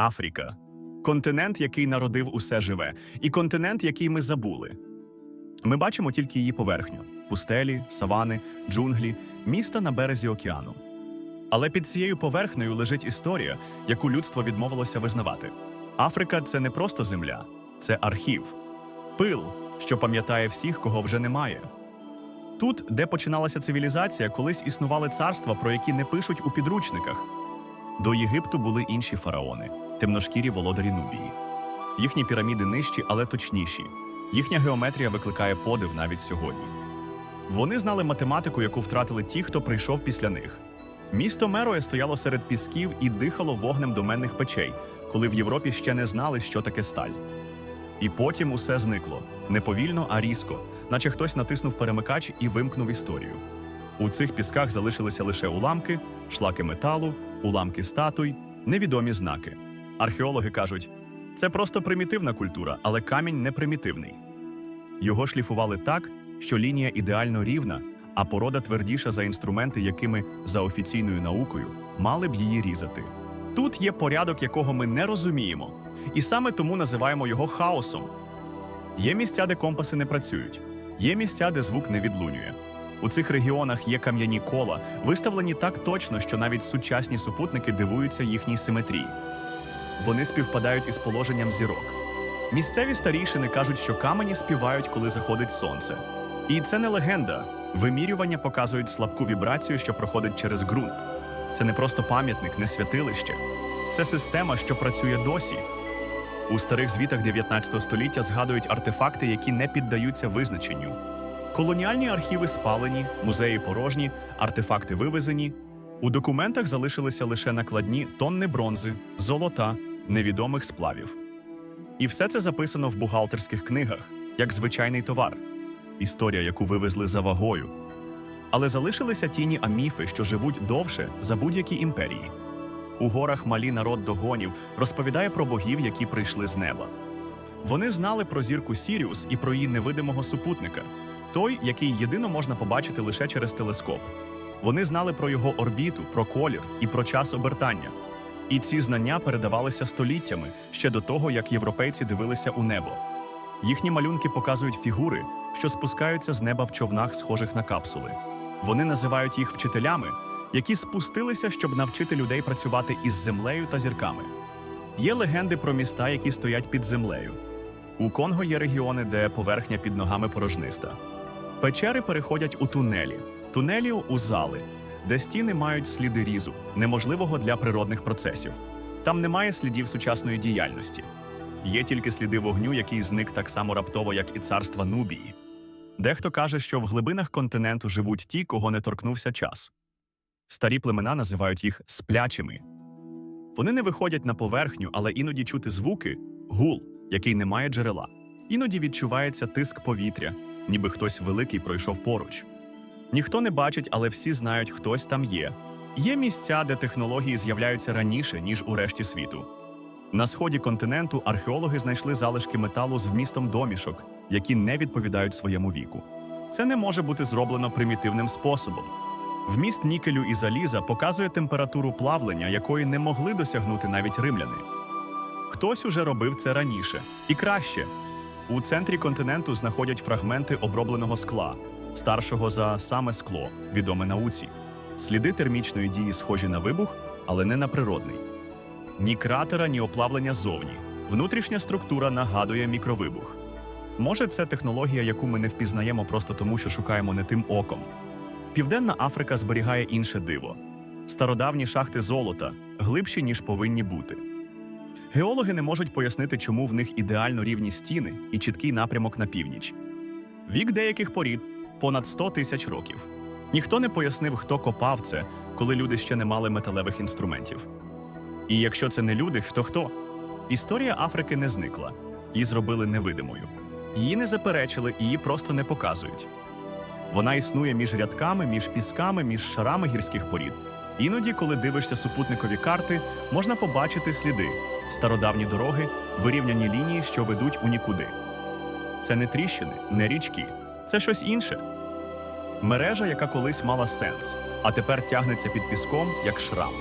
Африка. Континент, який народив усе живе, і континент, який ми забули. Ми бачимо тільки її поверхню: пустелі, савани, джунглі, міста на березі океану. Але під цією поверхнею лежить історія, яку людство відмовилося визнавати. Африка це не просто земля, це архів, пил, що пам'ятає всіх, кого вже немає. Тут, де починалася цивілізація, колись існували царства, про які не пишуть у підручниках. До Єгипту були інші фараони, темношкірі володарі Нубії. Їхні піраміди нижчі, але точніші. Їхня геометрія викликає подив навіть сьогодні. Вони знали математику, яку втратили ті, хто прийшов після них. Місто Мероє стояло серед пісків і дихало вогнем доменних печей, коли в Європі ще не знали, що таке сталь. І потім усе зникло не повільно, а різко, наче хтось натиснув перемикач і вимкнув історію. У цих пісках залишилися лише уламки, шлаки металу, уламки статуй, невідомі знаки. Археологи кажуть, це просто примітивна культура, але камінь не примітивний. Його шліфували так, що лінія ідеально рівна, а порода твердіша за інструменти, якими за офіційною наукою мали б її різати. Тут є порядок, якого ми не розуміємо, і саме тому називаємо його хаосом. Є місця, де компаси не працюють, є місця, де звук не відлунює. У цих регіонах є кам'яні кола, виставлені так точно, що навіть сучасні супутники дивуються їхній симетрії. Вони співпадають із положенням зірок. Місцеві старішини кажуть, що камені співають, коли заходить сонце. І це не легенда. Вимірювання показують слабку вібрацію, що проходить через ґрунт. Це не просто пам'ятник, не святилище. Це система, що працює досі. У старих звітах 19 століття згадують артефакти, які не піддаються визначенню. Колоніальні архіви спалені, музеї порожні, артефакти вивезені. У документах залишилися лише накладні тонни бронзи, золота, невідомих сплавів. І все це записано в бухгалтерських книгах, як звичайний товар, історія, яку вивезли за вагою. Але залишилися тіні а міфи, що живуть довше за будь-які імперії. У горах малі народ догонів розповідає про богів, які прийшли з неба. Вони знали про зірку Сіріус і про її невидимого супутника, той, який єдино можна побачити лише через телескоп. Вони знали про його орбіту, про колір і про час обертання. І ці знання передавалися століттями ще до того, як європейці дивилися у небо. Їхні малюнки показують фігури, що спускаються з неба в човнах, схожих на капсули. Вони називають їх вчителями, які спустилися, щоб навчити людей працювати із землею та зірками. Є легенди про міста, які стоять під землею. У Конго є регіони, де поверхня під ногами порожниста. Печери переходять у тунелі, тунелі у зали, де стіни мають сліди різу, неможливого для природних процесів. Там немає слідів сучасної діяльності. Є тільки сліди вогню, який зник так само раптово, як і царства Нубії. Дехто каже, що в глибинах континенту живуть ті, кого не торкнувся час. Старі племена називають їх сплячими. Вони не виходять на поверхню, але іноді чути звуки, гул, який не має джерела. Іноді відчувається тиск повітря, ніби хтось великий пройшов поруч. Ніхто не бачить, але всі знають, хтось там є. Є місця, де технології з'являються раніше, ніж у решті світу. На сході континенту археологи знайшли залишки металу з вмістом домішок, які не відповідають своєму віку. Це не може бути зроблено примітивним способом. Вміст нікелю і заліза показує температуру плавлення, якої не могли досягнути навіть римляни. Хтось уже робив це раніше і краще. У центрі континенту знаходять фрагменти обробленого скла, старшого за саме скло, відоме науці. Сліди термічної дії схожі на вибух, але не на природний. Ні кратера, ні оплавлення зовні. Внутрішня структура нагадує мікровибух. Може, це технологія, яку ми не впізнаємо просто тому, що шукаємо не тим оком. Південна Африка зберігає інше диво: стародавні шахти золота глибші, ніж повинні бути. Геологи не можуть пояснити, чому в них ідеально рівні стіни і чіткий напрямок на північ. Вік деяких порід понад 100 тисяч років. Ніхто не пояснив, хто копав це, коли люди ще не мали металевих інструментів. І якщо це не люди, то хто? Історія Африки не зникла, її зробили невидимою. Її не заперечили, її просто не показують. Вона існує між рядками, між пісками, між шарами гірських порід. Іноді, коли дивишся супутникові карти, можна побачити сліди, стародавні дороги, вирівняні лінії, що ведуть у нікуди. Це не тріщини, не річки, це щось інше. Мережа, яка колись мала сенс, а тепер тягнеться під піском, як шрам.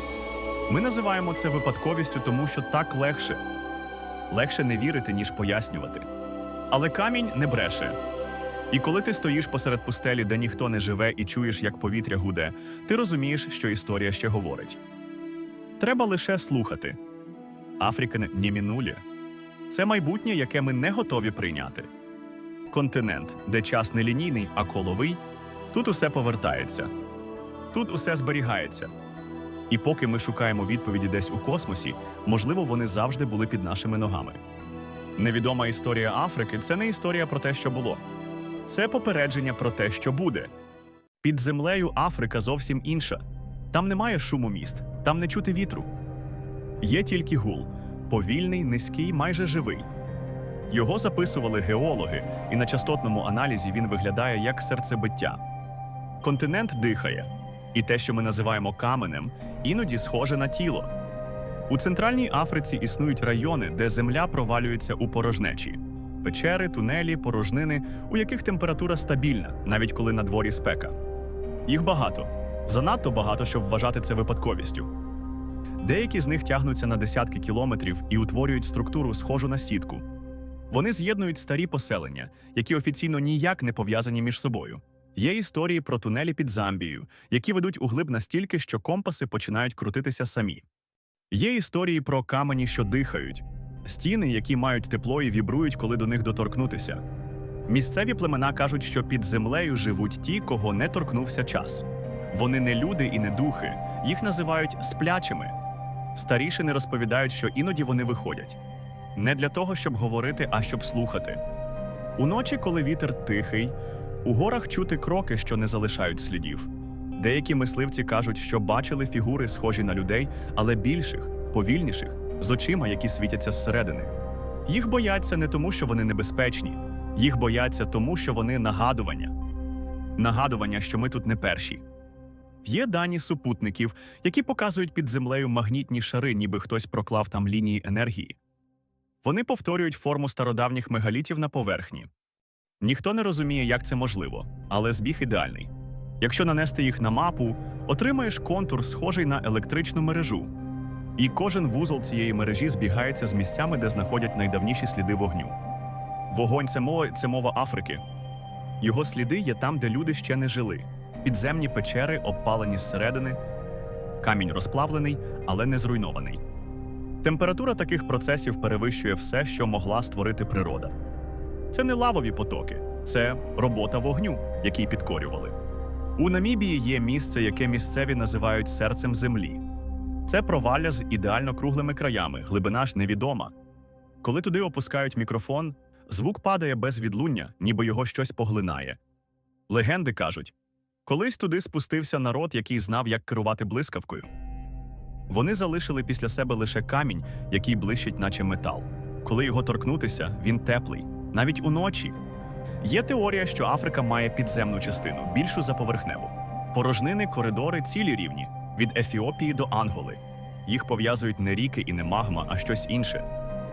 Ми називаємо це випадковістю, тому що так легше. Легше не вірити, ніж пояснювати. Але камінь не бреше. І коли ти стоїш посеред пустелі, де ніхто не живе, і чуєш, як повітря гуде, ти розумієш, що історія ще говорить. Треба лише слухати. Африка не- мінулі. Це майбутнє, яке ми не готові прийняти. Континент, де час не лінійний, а коловий, тут усе повертається, тут усе зберігається. І поки ми шукаємо відповіді десь у космосі, можливо, вони завжди були під нашими ногами. Невідома історія Африки це не історія про те, що було. Це попередження про те, що буде. Під землею Африка зовсім інша. Там немає шуму міст, там не чути вітру. Є тільки гул повільний, низький, майже живий. Його записували геологи, і на частотному аналізі він виглядає як серцебиття. Континент дихає, і те, що ми називаємо каменем, іноді схоже на тіло. У Центральній Африці існують райони, де земля провалюється у порожнечі печери, тунелі, порожнини, у яких температура стабільна, навіть коли на дворі спека. Їх багато, занадто багато, щоб вважати це випадковістю. Деякі з них тягнуться на десятки кілометрів і утворюють структуру, схожу на сітку. Вони з'єднують старі поселення, які офіційно ніяк не пов'язані між собою. Є історії про тунелі під Замбією, які ведуть у глиб настільки, що компаси починають крутитися самі. Є історії про камені, що дихають, стіни, які мають тепло і вібрують, коли до них доторкнутися. Місцеві племена кажуть, що під землею живуть ті, кого не торкнувся час. Вони не люди і не духи, їх називають сплячими. Старішини розповідають, що іноді вони виходять не для того, щоб говорити, а щоб слухати. Уночі, коли вітер тихий, у горах чути кроки, що не залишають слідів. Деякі мисливці кажуть, що бачили фігури, схожі на людей, але більших, повільніших, з очима, які світяться зсередини. Їх бояться не тому, що вони небезпечні, їх бояться тому, що вони нагадування. Нагадування, що ми тут не перші. Є дані супутників, які показують під землею магнітні шари, ніби хтось проклав там лінії енергії. Вони повторюють форму стародавніх мегалітів на поверхні. Ніхто не розуміє, як це можливо, але збіг ідеальний. Якщо нанести їх на мапу, отримаєш контур, схожий на електричну мережу. І кожен вузол цієї мережі збігається з місцями, де знаходять найдавніші сліди вогню. Вогонь це мова, це мова Африки. Його сліди є там, де люди ще не жили. Підземні печери обпалені зсередини, камінь розплавлений, але не зруйнований. Температура таких процесів перевищує все, що могла створити природа. Це не лавові потоки, це робота вогню, який підкорювали. У Намібії є місце, яке місцеві називають серцем землі. Це провалля з ідеально круглими краями, глибина ж невідома. Коли туди опускають мікрофон, звук падає без відлуння, ніби його щось поглинає. Легенди кажуть: колись туди спустився народ, який знав, як керувати блискавкою. Вони залишили після себе лише камінь, який блищить, наче метал. Коли його торкнутися, він теплий, навіть уночі. Є теорія, що Африка має підземну частину, більшу за поверхневу. Порожнини, коридори, цілі рівні від Ефіопії до Анголи. Їх пов'язують не ріки і не магма, а щось інше.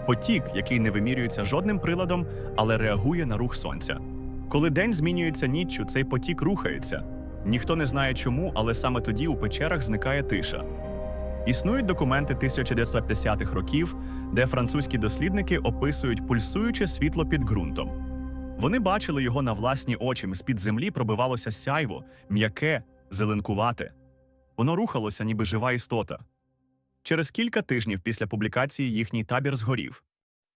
Потік, який не вимірюється жодним приладом, але реагує на рух сонця. Коли день змінюється ніччю, цей потік рухається. Ніхто не знає чому, але саме тоді у печерах зникає тиша. Існують документи 1950-х років, де французькі дослідники описують пульсуюче світло під ґрунтом. Вони бачили його на власні очі, з-під землі пробивалося сяйво, м'яке, зеленкувате. Воно рухалося, ніби жива істота. Через кілька тижнів після публікації їхній табір згорів.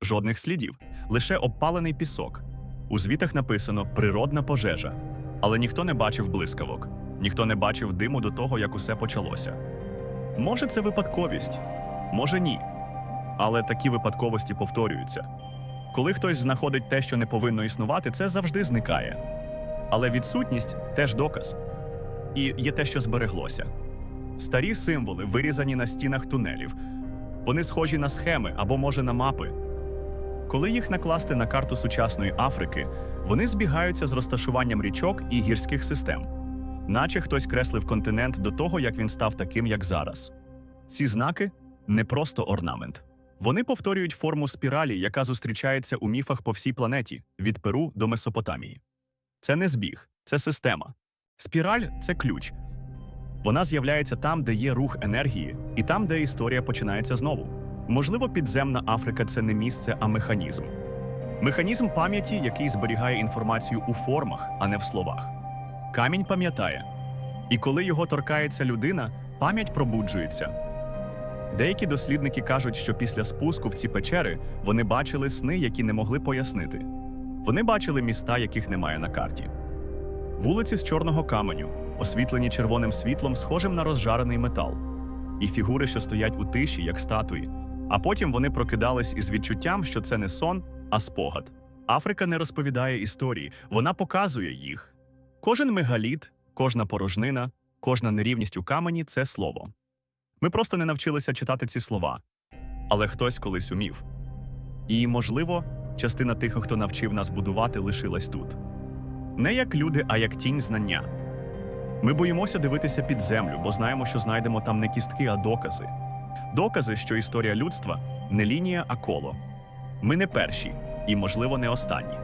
Жодних слідів, лише обпалений пісок. У звітах написано природна пожежа. Але ніхто не бачив блискавок, ніхто не бачив диму до того, як усе почалося. Може, це випадковість, може ні. Але такі випадковості повторюються. Коли хтось знаходить те, що не повинно існувати, це завжди зникає. Але відсутність теж доказ. І є те, що збереглося. Старі символи, вирізані на стінах тунелів. Вони схожі на схеми або, може, на мапи. Коли їх накласти на карту сучасної Африки, вони збігаються з розташуванням річок і гірських систем, наче хтось креслив континент до того, як він став таким, як зараз. Ці знаки не просто орнамент. Вони повторюють форму спіралі, яка зустрічається у міфах по всій планеті від Перу до Месопотамії. Це не збіг, це система. Спіраль це ключ. Вона з'являється там, де є рух енергії, і там, де історія починається знову. Можливо, підземна Африка це не місце, а механізм. Механізм пам'яті, який зберігає інформацію у формах, а не в словах. Камінь пам'ятає. І коли його торкається людина, пам'ять пробуджується. Деякі дослідники кажуть, що після спуску в ці печери вони бачили сни, які не могли пояснити. Вони бачили міста, яких немає на карті. Вулиці з чорного каменю, освітлені червоним світлом, схожим на розжарений метал, і фігури, що стоять у тиші, як статуї. А потім вони прокидались із відчуттям, що це не сон, а спогад. Африка не розповідає історії, вона показує їх. Кожен мегаліт, кожна порожнина, кожна нерівність у камені це слово. Ми просто не навчилися читати ці слова, але хтось колись умів. І, можливо, частина тих, хто навчив нас будувати, лишилась тут. Не як люди, а як тінь знання. Ми боїмося дивитися під землю, бо знаємо, що знайдемо там не кістки, а докази. Докази, що історія людства не лінія, а коло. Ми не перші і, можливо, не останні.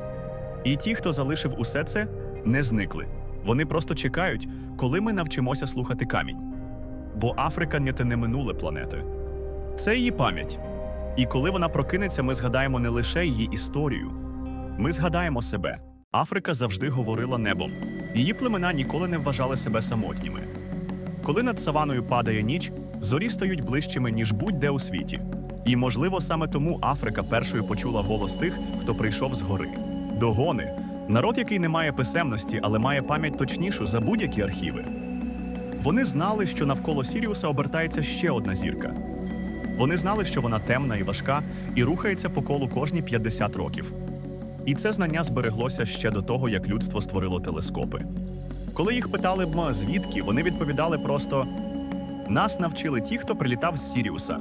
І ті, хто залишив усе це, не зникли. Вони просто чекають, коли ми навчимося слухати камінь. Бо Африка не те не минуле планети. Це її пам'ять. І коли вона прокинеться, ми згадаємо не лише її історію. Ми згадаємо себе. Африка завжди говорила небом. Її племена ніколи не вважали себе самотніми. Коли над саваною падає ніч, зорі стають ближчими, ніж будь-де у світі. І, можливо, саме тому Африка першою почула голос тих, хто прийшов з гори. Догони народ, який не має писемності, але має пам'ять точнішу за будь-які архіви. Вони знали, що навколо Сіріуса обертається ще одна зірка. Вони знали, що вона темна і важка, і рухається по колу кожні 50 років. І це знання збереглося ще до того, як людство створило телескопи. Коли їх питали б, звідки, вони відповідали просто: нас навчили ті, хто прилітав з Сіріуса.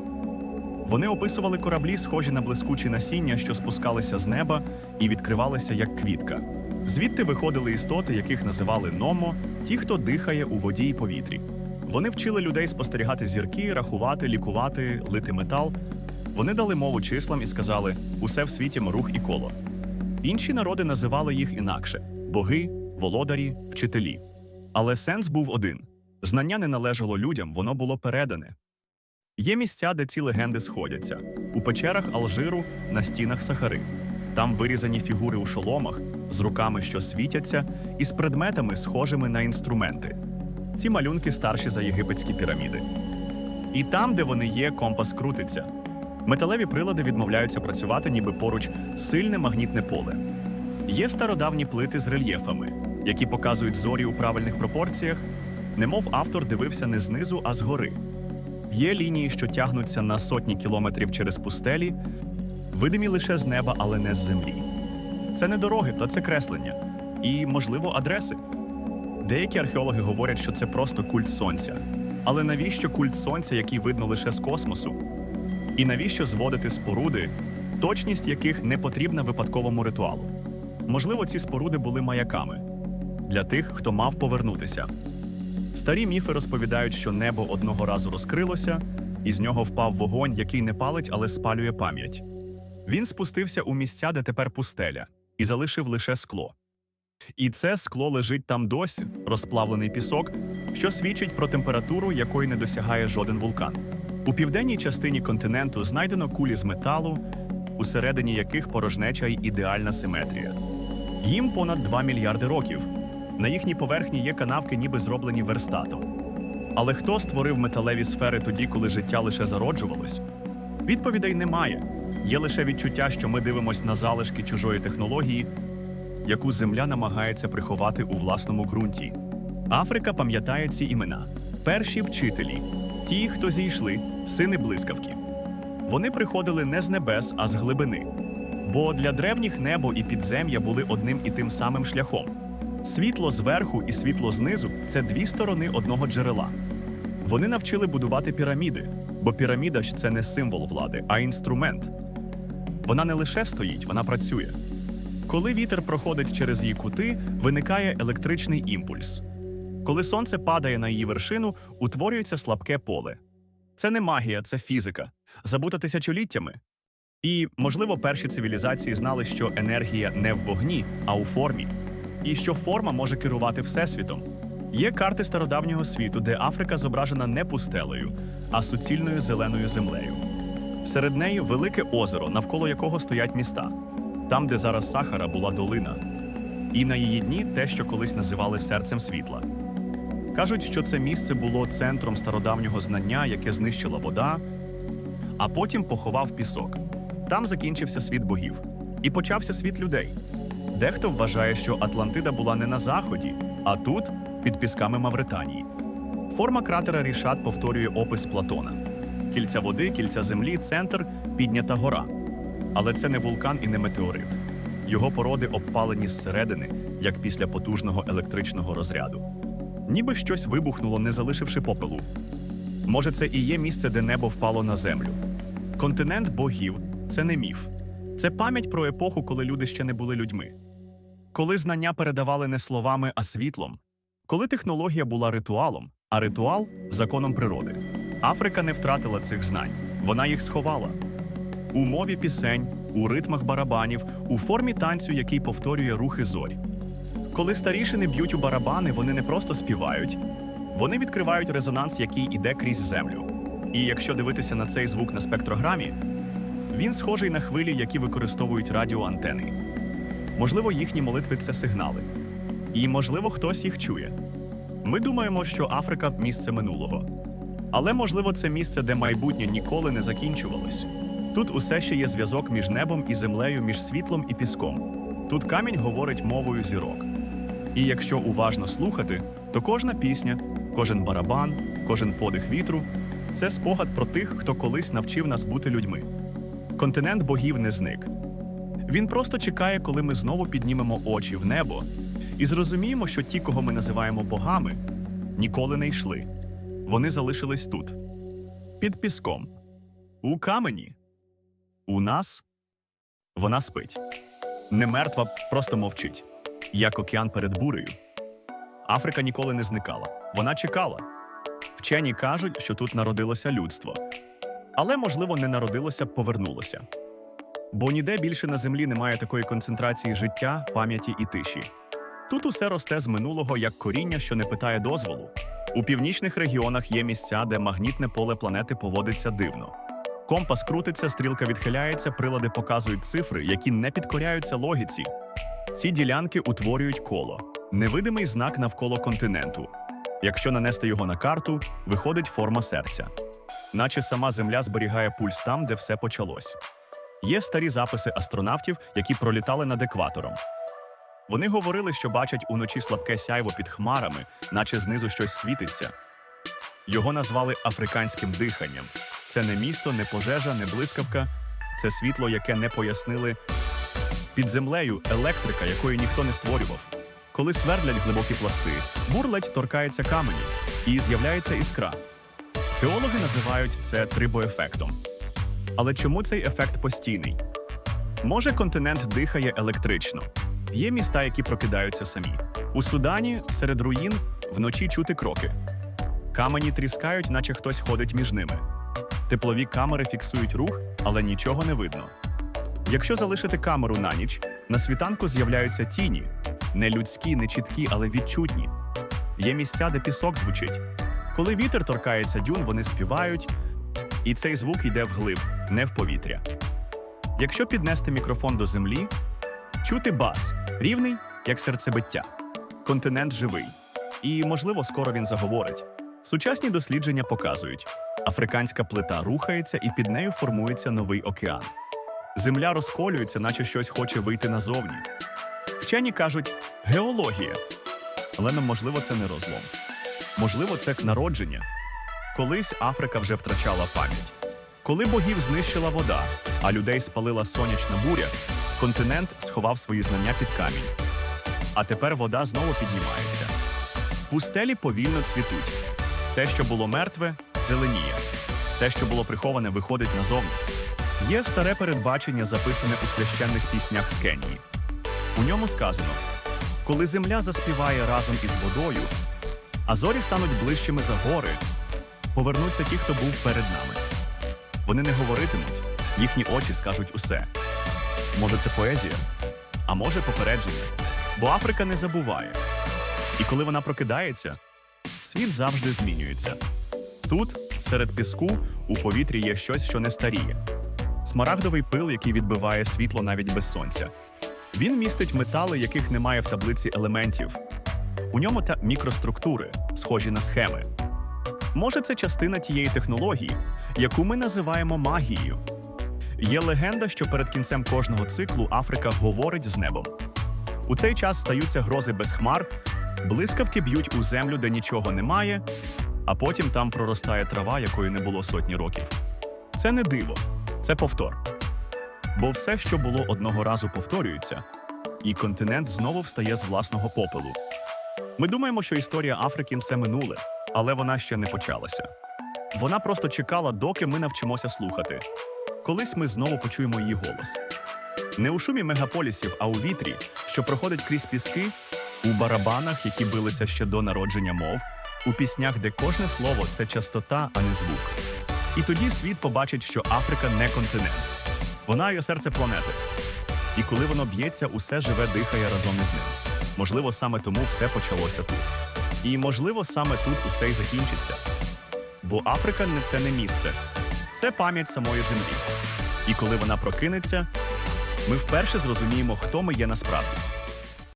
Вони описували кораблі, схожі на блискучі насіння, що спускалися з неба і відкривалися як квітка. Звідти виходили істоти, яких називали Номо, ті, хто дихає у воді і повітрі. Вони вчили людей спостерігати зірки, рахувати, лікувати, лити метал. Вони дали мову числам і сказали: усе в світі рух і коло. Інші народи називали їх інакше боги, володарі, вчителі. Але сенс був один: знання не належало людям, воно було передане. Є місця, де ці легенди сходяться у печерах Алжиру, на стінах Сахари. Там вирізані фігури у шоломах з руками, що світяться, і з предметами, схожими на інструменти. Ці малюнки старші за єгипетські піраміди. І там, де вони є, компас крутиться. Металеві прилади відмовляються працювати, ніби поруч сильне магнітне поле. Є стародавні плити з рельєфами, які показують зорі у правильних пропорціях, немов автор дивився не знизу, а згори. Є лінії, що тягнуться на сотні кілометрів через пустелі, видимі лише з неба, але не з землі. Це не дороги, та це креслення. І, можливо, адреси. Деякі археологи говорять, що це просто культ сонця. Але навіщо культ сонця, який видно лише з космосу? І навіщо зводити споруди, точність яких не потрібна випадковому ритуалу? Можливо, ці споруди були маяками для тих, хто мав повернутися. Старі міфи розповідають, що небо одного разу розкрилося, і з нього впав вогонь, який не палить, але спалює пам'ять. Він спустився у місця, де тепер пустеля, і залишив лише скло. І це скло лежить там досі, розплавлений пісок, що свідчить про температуру, якої не досягає жоден вулкан. У південній частині континенту знайдено кулі з металу, усередині яких порожнеча й ідеальна симетрія. Їм понад 2 мільярди років. На їхній поверхні є канавки, ніби зроблені верстатом. Але хто створив металеві сфери тоді, коли життя лише зароджувалось? Відповідей немає. Є лише відчуття, що ми дивимося на залишки чужої технології, яку земля намагається приховати у власному ґрунті. Африка пам'ятає ці імена: перші вчителі, ті, хто зійшли, сини блискавки. Вони приходили не з небес, а з глибини. Бо для древніх небо і підзем'я були одним і тим самим шляхом. Світло зверху і світло знизу це дві сторони одного джерела. Вони навчили будувати піраміди, бо піраміда ж це не символ влади, а інструмент. Вона не лише стоїть, вона працює. Коли вітер проходить через її кути, виникає електричний імпульс. Коли сонце падає на її вершину, утворюється слабке поле. Це не магія, це фізика, забута тисячоліттями. І, можливо, перші цивілізації знали, що енергія не в вогні, а у формі, і що форма може керувати всесвітом. Є карти стародавнього світу, де Африка зображена не пустелею, а суцільною зеленою землею. Серед неї велике озеро, навколо якого стоять міста. Там, де зараз Сахара, була долина. І на її дні те, що колись називали серцем світла. Кажуть, що це місце було центром стародавнього знання, яке знищила вода, а потім поховав пісок. Там закінчився світ богів і почався світ людей. Дехто вважає, що Атлантида була не на заході, а тут, під пісками Мавританії. Форма кратера Рішат повторює опис Платона: кільця води, кільця землі, центр піднята гора. Але це не вулкан і не метеорит. Його породи обпалені зсередини, як після потужного електричного розряду. Ніби щось вибухнуло, не залишивши попелу. Може, це і є місце, де небо впало на землю. Континент богів це не міф. Це пам'ять про епоху, коли люди ще не були людьми. Коли знання передавали не словами, а світлом. Коли технологія була ритуалом, а ритуал законом природи. Африка не втратила цих знань, вона їх сховала. У мові пісень, у ритмах барабанів, у формі танцю, який повторює рухи зорі. Коли старішини б'ють у барабани, вони не просто співають, вони відкривають резонанс, який іде крізь землю. І якщо дивитися на цей звук на спектрограмі, він схожий на хвилі, які використовують радіоантени. Можливо, їхні молитви це сигнали. І, можливо, хтось їх чує. Ми думаємо, що Африка місце минулого. Але, можливо, це місце, де майбутнє ніколи не закінчувалось. Тут усе ще є зв'язок між небом і землею, між світлом і піском. Тут камінь говорить мовою зірок. І якщо уважно слухати, то кожна пісня, кожен барабан, кожен подих вітру це спогад про тих, хто колись навчив нас бути людьми. Континент богів не зник. Він просто чекає, коли ми знову піднімемо очі в небо і зрозуміємо, що ті, кого ми називаємо богами, ніколи не йшли. Вони залишились тут, під піском, у камені. У нас вона спить. Не мертва, просто мовчить, як океан перед бурею. Африка ніколи не зникала. Вона чекала. Вчені кажуть, що тут народилося людство. Але, можливо, не народилося, повернулося. Бо ніде більше на землі немає такої концентрації життя, пам'яті і тиші. Тут усе росте з минулого як коріння, що не питає дозволу. У північних регіонах є місця, де магнітне поле планети поводиться дивно. Компас крутиться, стрілка відхиляється, прилади показують цифри, які не підкоряються логіці. Ці ділянки утворюють коло невидимий знак навколо континенту. Якщо нанести його на карту, виходить форма серця, наче сама Земля зберігає пульс там, де все почалось. Є старі записи астронавтів, які пролітали над екватором. Вони говорили, що бачать уночі слабке сяйво під хмарами, наче знизу щось світиться. Його назвали африканським диханням. Це не місто, не пожежа, не блискавка. Це світло, яке не пояснили під землею електрика, якої ніхто не створював. Коли свердлять глибокі пласти, бурлеть торкається каменів і з'являється іскра. Геологи називають це трибоефектом. Але чому цей ефект постійний? Може, континент дихає електрично. Є міста, які прокидаються самі. У Судані серед руїн вночі чути кроки. Камені тріскають, наче хтось ходить між ними. Теплові камери фіксують рух, але нічого не видно. Якщо залишити камеру на ніч, на світанку з'являються тіні, не людські, не чіткі, але відчутні. Є місця, де пісок звучить. Коли вітер торкається дюн, вони співають, і цей звук йде вглиб, не в повітря. Якщо піднести мікрофон до землі, чути бас, рівний, як серцебиття. Континент живий. І, можливо, скоро він заговорить. Сучасні дослідження показують, африканська плита рухається і під нею формується новий океан. Земля розколюється, наче щось хоче вийти назовні. Вчені кажуть геологія. Але нам, можливо, це не розлом. Можливо, це народження. Колись Африка вже втрачала пам'ять. Коли богів знищила вода, а людей спалила сонячна буря, континент сховав свої знання під камінь. А тепер вода знову піднімається. Пустелі повільно цвітуть. Те, що було мертве, зеленіє. Те, що було приховане, виходить назовні. Є старе передбачення, записане у священних піснях з Кенії. У ньому сказано: коли земля заспіває разом із водою, а зорі стануть ближчими за гори, повернуться ті, хто був перед нами. Вони не говоритимуть, їхні очі скажуть усе. Може, це поезія, а може попередження. Бо Африка не забуває. І коли вона прокидається, світ завжди змінюється. Тут, серед піску, у повітрі є щось, що не старіє. Смарагдовий пил, який відбиває світло навіть без сонця. Він містить метали, яких немає в таблиці елементів. У ньому та мікроструктури, схожі на схеми. Може, це частина тієї технології, яку ми називаємо магією. Є легенда, що перед кінцем кожного циклу Африка говорить з небом. У цей час стаються грози без хмар, блискавки б'ють у землю, де нічого немає, а потім там проростає трава, якої не було сотні років. Це не диво, це повтор. Бо все, що було одного разу, повторюється, і континент знову встає з власного попелу. Ми думаємо, що історія Африки все минуле, але вона ще не почалася. Вона просто чекала, доки ми навчимося слухати. Колись ми знову почуємо її голос. Не у шумі мегаполісів, а у вітрі, що проходить крізь піски, у барабанах, які билися ще до народження мов, у піснях, де кожне слово це частота, а не звук. І тоді світ побачить, що Африка не континент. Вона є серце планети. І коли воно б'ється, усе живе дихає разом із ним. Можливо, саме тому все почалося тут. І можливо, саме тут усе й закінчиться. Бо Африка не це не місце, це пам'ять самої землі. І коли вона прокинеться, ми вперше зрозуміємо, хто ми є насправді.